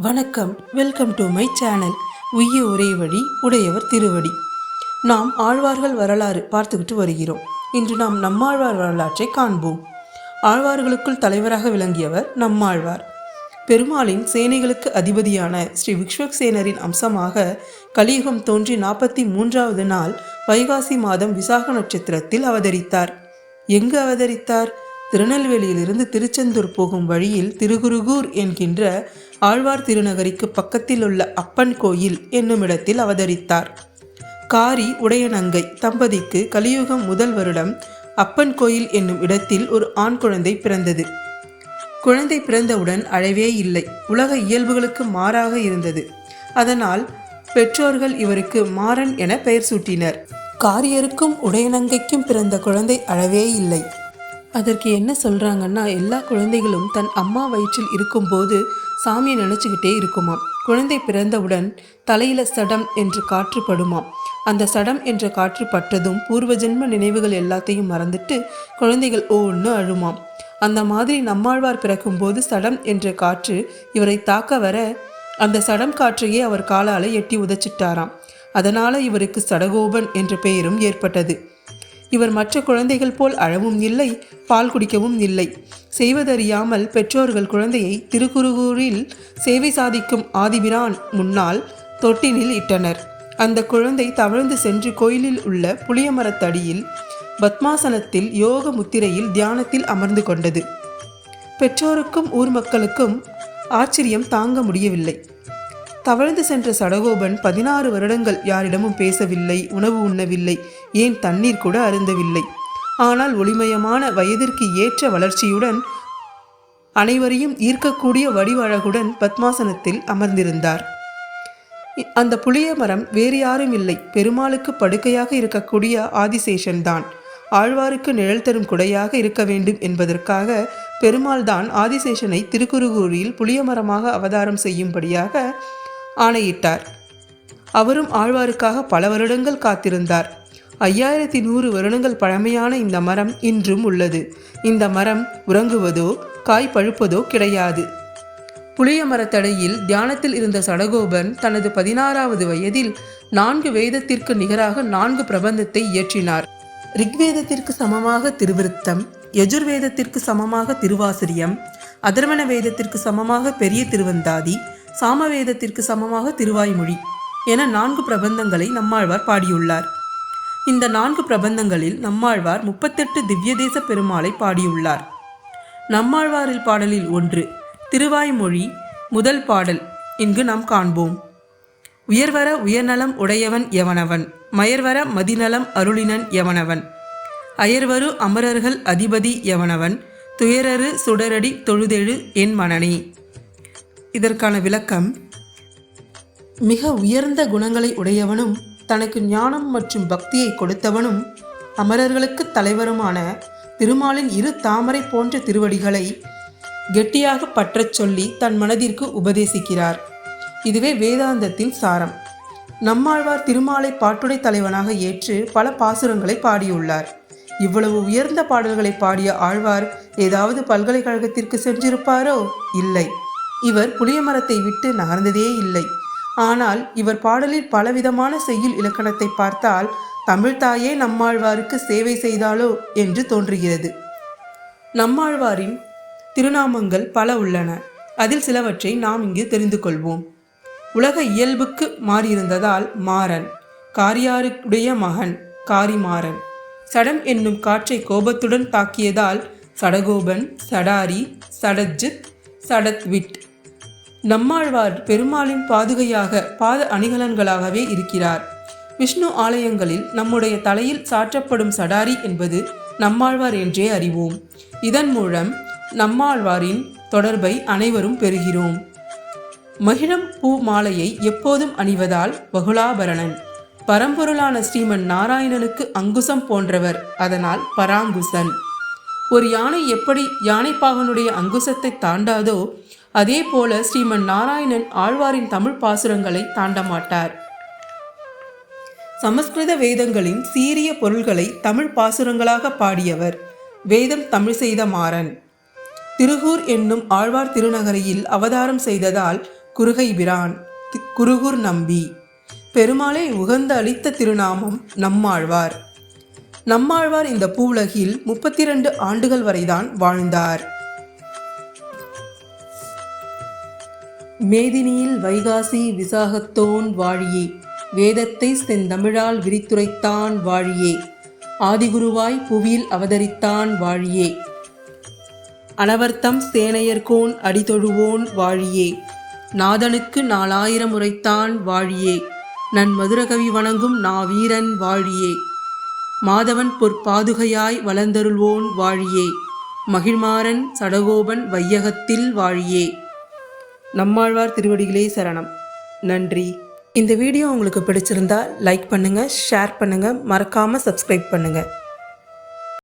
வணக்கம். Welcome to my channel உய்ய ஒரே வழி உடையவர் திருவடி. நாம் ஆழ்வார்கள் வரலாறு பார்த்துக்கிட்டு வருகிறோம். இன்று நாம் நம்மாழ்வார் வரலாற்றை காண்போம். ஆழ்வார்களுக்குள் தலைவராக விளங்கியவர் நம்மாழ்வார். பெருமாளின் சேனைகளுக்கு அதிபதியான ஸ்ரீ விஸ்வக்சேனரின் அம்சமாக கலியுகம் தோன்றி நாற்பத்தி மூன்றாவது நாள் வைகாசி மாதம் விசாக நட்சத்திரத்தில் அவதரித்தார். எங்கு அவதரித்தார்? திருநெல்வேலியிலிருந்து திருச்செந்தூர் போகும் வழியில் திருகுருகூர் என்கின்ற ஆழ்வார் திருநகரிக்கு பக்கத்தில் உள்ள அப்பன் கோயில் என்னும் இடத்தில் அவதரித்தார். காரி உடையநங்கை தம்பதிக்கு கலியுகம் முதல் வருடம் அப்பன் கோயில் என்னும் இடத்தில் ஒரு ஆண் குழந்தை பிறந்தது. குழந்தை பிறந்தவுடன் அழவே இல்லை. உலக இயல்புகளுக்கு மாறாக இருந்தது. அதனால் பெற்றோர்கள் இவருக்கு மாறன் என பெயர் சூட்டினர். காரியருக்கும் உடையநங்கைக்கும் பிறந்த குழந்தை அழவே இல்லை. அதற்கு என்ன சொல்கிறாங்கன்னா எல்லா குழந்தைகளும் தன் அம்மா வயிற்றில் இருக்கும்போது சாமியை நினச்சிக்கிட்டே இருக்குமாம். குழந்தை பிறந்தவுடன் தலையில சடம் என்று காற்று படுமாம் அந்த சடம் என்ற காற்று பட்டதும் பூர்வ ஜென்ம நினைவுகள் எல்லாத்தையும் மறந்துட்டு குழந்தைகள் ஒன்று அழுமாம். அந்த மாதிரி நம்மாழ்வார் பிறக்கும்போது சடம் என்ற காற்று இவரை தாக்க வர அந்த சடம் காற்றையே அவர் காலால எட்டி உதைச்சிட்டாராம். அதனால இவருக்கு சடகோபன் என்ற பெயரும் ஏற்பட்டது. இவர் மற்ற குழந்தைகள் போல் அழவும் இல்லை பால் குடிக்கவும் இல்லை. செய்வதறியாமல் பெற்றோர்கள் குழந்தையை திருக்குறுகூரில் சேவை சாதிக்கும் ஆதிபிரான் முன்னால் தொட்டினில் இட்டனர். அந்த குழந்தை தவழ்ந்து சென்று கோயிலில் உள்ள புளியமரத்தடியில் பத்மாசனத்தில் யோக முத்திரையில் தியானத்தில் அமர்ந்து கொண்டது. பெற்றோருக்கும் ஊர் மக்களுக்கும் ஆச்சரியம் தாங்க முடியவில்லை. தவழ்ந்து சென்ற சடகோபன் பதினாறு வருடங்கள் யாரிடமும் பேசவில்லை உணவு உண்ணவில்லை ஏன் தண்ணீர் கூட அருந்தவில்லை? ஆனால் ஒளிமயமான வயதிற்கு ஏற்ற வளர்ச்சியுடன் அனைவரையும் ஈர்க்கக்கூடிய வடிவழகுடன் பத்மாசனத்தில் அமர்ந்திருந்தார். அந்த புளிய மரம் வேறு யாரும் இல்லை பெருமாளுக்கு படுக்கையாக இருக்கக்கூடிய ஆதிசேஷன் தான் ஆழ்வாருக்கு நிழல் தரும் குடையாக இருக்க வேண்டும் என்பதற்காக பெருமாள் தான் ஆதிசேஷனை திருக்குறுகூரில் புளிய மரமாக அவதாரம் செய்யும்படியாக ஆணையிட்டார். அவரும் ஆழ்வாருக்காக பல வருடங்கள் காத்திருந்தார். ஐயாயிரத்தி நூறு வருடங்கள் பழமையான இந்த மரம் இன்றும் உள்ளது. இந்த மரம் உறங்குவதோ காய் பழுப்பதோ கிடையாது. புளிய மரத்தடையில் தியானத்தில் இருந்த சடகோபன் தனது பதினாறாவது வயதில் நான்கு வேதத்திற்கு நிகராக நான்கு பிரபந்தத்தை இயற்றினார். ரிக்வேதத்திற்கு சமமாக திருவிருத்தம் யஜுர்வேதத்திற்கு சமமாக திருவாசிரியம் அதர்வன வேதத்திற்கு சமமாக பெரிய திருவந்தாதி சாமவேதத்திற்கு சமமாக திருவாய்மொழி என நான்கு பிரபந்தங்களை நம்மாழ்வார் பாடியுள்ளார். இந்த நான்கு பிரபந்தங்களில் நம்மாழ்வார் முப்பத்தெட்டு திவ்யதேச பெருமாளை பாடியுள்ளார். நம்மாழ்வாரில் பாடலில் ஒன்று திருவாய்மொழி முதல் பாடல் இங்கு நாம் காண்போம். உயர்வர உயர்நலம் உடையவன் எவனவன்? மயர்வர மதிநலம் அருளினன் எவனவன்? அயர்வரு அமரர்கள் அதிபதி எவனவன்? துயரரு சுடரடி தொழுதெழு என் மனனே. இதற்கான விளக்கம் மிக உயர்ந்த குணங்களை உடையவனும் தனக்கு ஞானம் மற்றும் பக்தியை கொடுத்தவனும் அமரர்களுக்கு தலைவருமான திருமாலின் இரு தாமரை போன்ற திருவடிகளை கெட்டியாக பற்றச் சொல்லி தன் மனதிற்கு உபதேசிக்கிறார். இதுவே வேதாந்தத்தின் சாரம். நம்மாழ்வார் திருமாலை பாட்டுடை தலைவனாக ஏற்று பல பாசுரங்களை பாடியுள்ளார். இவ்வளவு உயர்ந்த பாடல்களை பாடிய ஆழ்வார் ஏதாவது பல்கலைக்கழகத்திற்கு சென்றிருப்பாரோ? இல்லை. இவர் புளியமரத்தை விட்டு நகர்ந்ததே இல்லை. ஆனால் இவர் பாடலில் பலவிதமான செய்யுள் இலக்கணத்தை பார்த்தால் தமிழ்தாயே நம்மாழ்வாருக்கு சேவை செய்தாலோ? என்று தோன்றுகிறது. நம்மாழ்வாரின் திருநாமங்கள் பல உள்ளன. அதில் சிலவற்றை நாம் இங்கு தெரிந்து கொள்வோம். உலக இயல்புக்கு மாறியிருந்ததால் மாறன் காரியாருடைய மகன் காரிமாறன். சடம் என்னும் காற்றை கோபத்துடன் தாக்கியதால் சடகோபன் சடாரி சடஜித் சடத்விட் நம்மாழ்வார் பெருமாளின் பாதுகையாக பாத அணிகலன்களாகவே இருக்கிறார். விஷ்ணு ஆலயங்களில் நம்முடைய தலையில் சாற்றப்படும் சடாரி என்பது நம்மாழ்வார் என்றே அறிவோம். இதன் மூலம் நம்மாழ்வாரின் தொடர்பை அனைவரும் பெறுகிறோம். மகிழம் பூ மாலையை எப்போதும் அணிவதால் பகுலாபரணன். பரம்பொருளான ஸ்ரீமன் நாராயணனுக்கு அங்குசம் போன்றவர் அதனால் பராங்குசன். ஒரு யானை எப்படி யானைப்பாகனுடைய அங்குசத்தை தாண்டாதோ அதே போல ஸ்ரீமன் நாராயணன் ஆழ்வாரின் தமிழ் பாசுரங்களை தாண்டமாட்டார். சமஸ்கிருத வேதங்களின் சீரிய பொருள்களை தமிழ் பாசுரங்களாக பாடியவர் வேதம் தமிழ் செய்த மாறன். திருகூர் என்னும் ஆழ்வார் திருநகரியில் அவதாரம் செய்ததால் குறுகை பிரான் குருகூர் நம்பி பெருமாளை உகந்த அளித்த திருநாமம் நம்மாழ்வார். நம்மாழ்வார் இந்த பூவுலகில் முப்பத்தி ரெண்டு ஆண்டுகள் வரைதான் வாழ்ந்தார். மேதினியில் வைகாசி விசாகத்தோன் வாழியே. வேதத்தை செந்தமிழால் விரித்துரைத்தான் வாழியே. ஆதிகுருவாய் புவியில் அவதரித்தான் வாழியே. அனவர்த்தம் சேனையர்கோன் அடிதொழுவோன் வாழியே. நாதனுக்கு நாலாயிரம் உரைத்தான் வாழியே. நன் மதுரகவி வணங்கும் நாவீரன் வாழியே. மாதவன் பொற்பாதுகையாய் வளர்ந்தருள்வோன் வாழியே. மகிழ்மாறன் சடகோபன் வையகத்தில் வாழியே. நம்மாழ்வார் திருவடிகளே சரணம். நன்றி. இந்த வீடியோ உங்களுக்கு பிடிச்சிருந்தா லைக் பண்ணுங்கள் ஷேர் பண்ணுங்கள் மறக்காமல் சப்ஸ்கிரைப் பண்ணுங்கள்